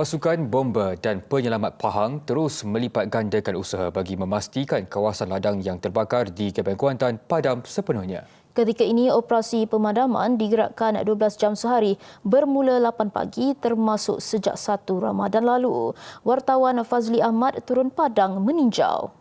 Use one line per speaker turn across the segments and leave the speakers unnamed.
Pasukan bomba dan penyelamat Pahang terus melipat gandakan usaha bagi memastikan kawasan ladang yang terbakar di Gebeng Kuantan padam sepenuhnya.
Ketika ini, operasi pemadaman digerakkan 12 jam sehari bermula 8 pagi termasuk sejak 1 Ramadan lalu. Wartawan Fazli Ahmad turun padang meninjau.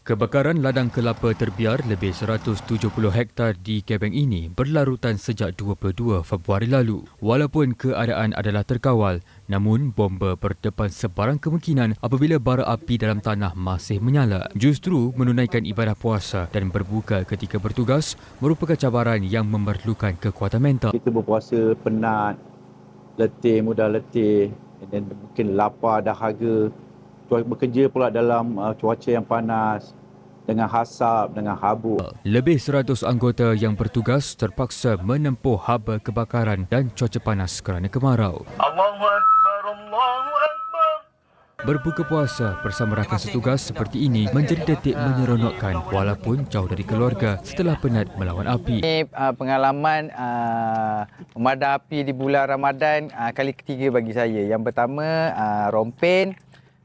Kebakaran ladang kelapa terbiar lebih 170 hektar di Gebeng ini berlarutan sejak 22 Februari lalu. Walaupun keadaan adalah terkawal, namun bomba berdepan sebarang kemungkinan apabila bara api dalam tanah masih menyala. Justru menunaikan ibadah puasa dan berbuka ketika bertugas merupakan cabaran yang memerlukan kekuatan mental.
Kita berpuasa penat, letih, mudah letih, dan mungkin lapar, dahaga. Bekerja pula dalam uh, cuaca yang panas, dengan hasap, dengan habuk.
Lebih 100 anggota yang bertugas terpaksa menempuh haba kebakaran dan cuaca panas kerana kemarau. Allahu Akbar, Allahu Akbar. Berbuka puasa bersama rakan setugas seperti ini menjadi detik menyeronokkan walaupun jauh dari keluarga setelah penat melawan api.
Ini uh, pengalaman uh, memadam api di bulan Ramadan uh, kali ketiga bagi saya. Yang pertama uh, rompen,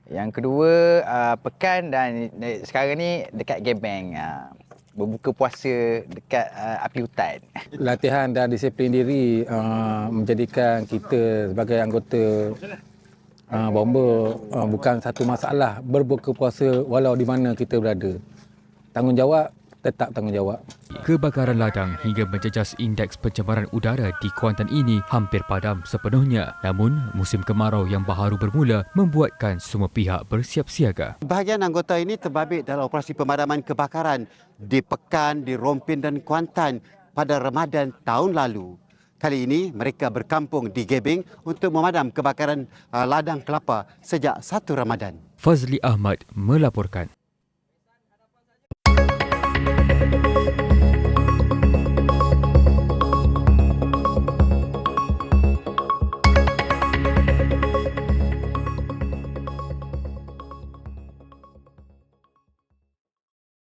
yang kedua uh, pekan dan sekarang ni dekat Gebeng. Uh, berbuka puasa dekat uh, api hutan.
Latihan dan disiplin diri uh, menjadikan kita sebagai anggota uh, bomba uh, bukan satu masalah berbuka puasa walau di mana kita berada. Tanggungjawab tetap tanggungjawab.
Kebakaran ladang hingga menjejas indeks pencemaran udara di Kuantan ini hampir padam sepenuhnya. Namun, musim kemarau yang baharu bermula membuatkan semua pihak bersiap siaga.
Bahagian anggota ini terbabit dalam operasi pemadaman kebakaran di Pekan, di Rompin dan Kuantan pada Ramadan tahun lalu. Kali ini mereka berkampung di Gebeng untuk memadam kebakaran uh, ladang kelapa sejak 1 Ramadan.
Fazli Ahmad melaporkan.